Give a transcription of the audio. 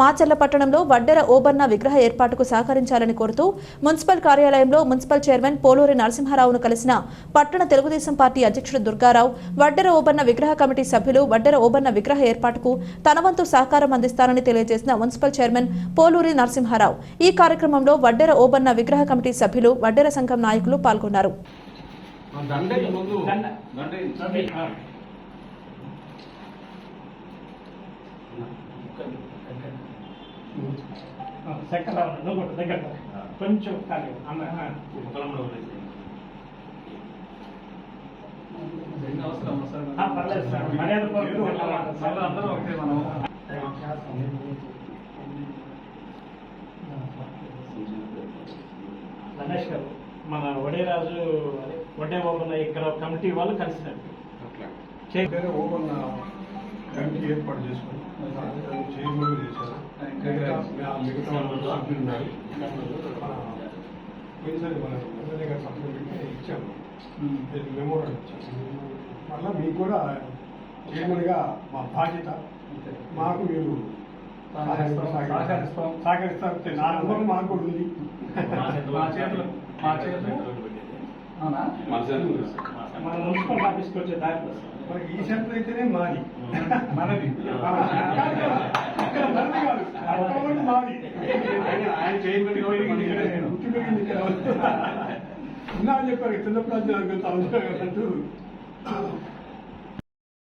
మాచర్ల పట్టణంలో వడ్డెర ఓబన్న విగ్రహ ఏర్పాటుకు సహకరించాలని కోరుతూ మున్సిపల్ కార్యాలయంలో మున్సిపల్ చైర్మన్ పోలూరి నరసింహారావును కలిసిన పట్టణ తెలుగుదేశం పార్టీ అధ్యక్షుడు దుర్గారావు వడ్డెర ఓబన్న విగ్రహ కమిటీ సభ్యులు వడ్డెర ఓబన్న విగ్రహ ఏర్పాటుకు తన వంతు సహకారం అందిస్తానని తెలియజేసిన మున్సిపల్ చైర్మన్ పోలూరి నరసింహారావు. ఈ కార్యక్రమంలో వడ్డెర ఓబన్న విగ్రహ కమిటీ సభ్యులు వడ్డెర సంఘం నాయకులు పాల్గొన్నారు. దండ. దండే సెకండ్ రావాలి నువ్వు కూడా దగ్గర రా. కొంచెం ఖాళీ అమ్మ ఆ. ఆ, పర్లేదు సార్ మర్యాద పూర్వకంగా అందరూ ఒకటే మనం. గణేష్ గారు మన వడేరాజు అదే వడ్డే బాబున్న ఇక్కడ కమిటీ వాళ్ళు వేరే ఓపెన్ కమిటీ ఏర్పాటు చేసుకుని చేశారు. మిగతా మిగతా వాళ్ళు సభ్యులు ఉన్నారు. ఆ, పోయినసారి మన ఎమ్మెల్యే గారు సభ్యులకి ఇచ్చాము. ఇచ్చాము మళ్ళీ మీకు కూడా చైర్మన్గా మా బాధ్యత. మాకు మీరు సహకరిస్తాం, సహకరిస్తాం. సహకరిస్తారు నా నమ్మకం మాకు కూడా ఉంది. మా చేతులు మా చేతులు అవునా? మన మున్సిపల్ ఆఫీస్కి వచ్చే దారిలో. మనకి ఈ సెంటర్ అయితేనే మాది. మనది. మాది. ఆయన అని చెప్పారు చిన్నప్పుడు అంటూ